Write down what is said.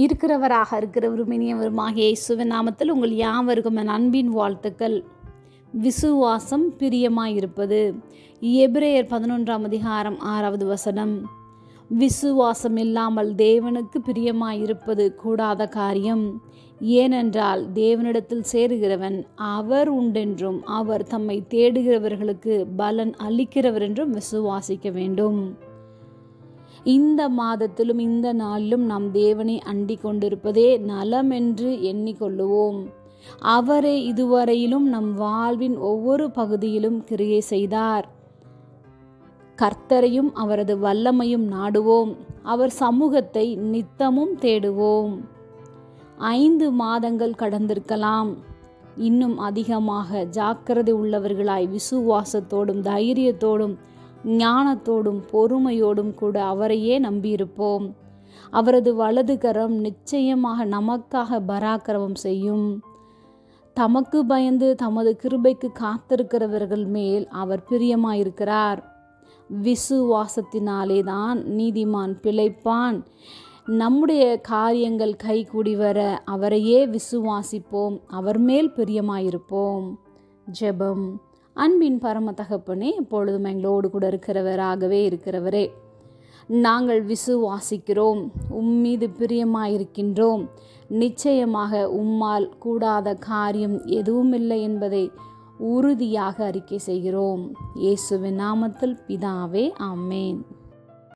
இருக்கிறவராக இருக்கிற உருமினியவருமாகிய இயேசுவின் நாமத்தில் உங்கள் யாவருக்கும் என் அன்பின் வாழ்த்துக்கள். விசுவாசம் பிரியமாயிருப்பது. எபிரேயர் பதினொன்றாம் அதிகாரம் ஆறாவது வசனம். விசுவாசம் இல்லாமல் தேவனுக்கு பிரியமாயிருப்பது கூடாத காரியம். ஏனென்றால் தேவனிடத்தில் சேருகிறவன் அவர் உண்டென்றும் அவர் தம்மை தேடுகிறவர்களுக்கு பலன் அளிக்கிறவர் என்றும் விசுவாசிக்க வேண்டும். இந்த மாதத்திலும் இந்த நாளிலும் நாம் தேவனை அண்டிக் கொண்டிருப்பதே நலம் என்று எண்ணிக்கொள்ளுவோம். அவரே இதுவரையிலும் நம் வாழ்வின் ஒவ்வொரு பகுதியிலும் கிரியை செய்தார். கர்த்தரையும் அவரது வல்லமையும் நாடுவோம். அவர் சமூகத்தை நித்தமும் தேடுவோம். ஐந்து மாதங்கள் கடந்திருக்கலாம். இன்னும் அதிகமாக ஜாக்கிரதை உள்ளவர்களாய் விசுவாசத்தோடும் தைரியத்தோடும் ஞானத்தோடும் பொறுமையோடும் கூட அவரையே நம்பியிருப்போம். அவரது வலது கரம் நிச்சயமாக நமக்காக பராக்கிரமம் செய்யும். தமக்கு பயந்து தமது கிருபைக்கு காத்திருக்கிறவர்கள் மேல் அவர் பிரியமாயிருக்கிறார். விசுவாசத்தினாலே தான் நீதிமான் பிழைப்பான். நம்முடைய காரியங்கள் கைகூடி வர அவரையே விசுவாசிப்போம். அவர் மேல் பிரியமாயிருப்போம். ஜெபம். அன்பின் பரம தகப்பனே எப்பொழுதும் எங்களோடு கூட இருக்கிறவராகவே இருக்கிறவரே. நாங்கள் விசுவாசிக்கிறோம் உம்மீது பிரியமாயிருக்கின்றோம். நிச்சயமாக உம்மால் கூடாத காரியம் எதுவும் இல்லை என்பதை உறுதியாக அறிக்கை செய்கிறோம். இயேசுவின் நாமத்தில் பிதாவே ஆமேன்.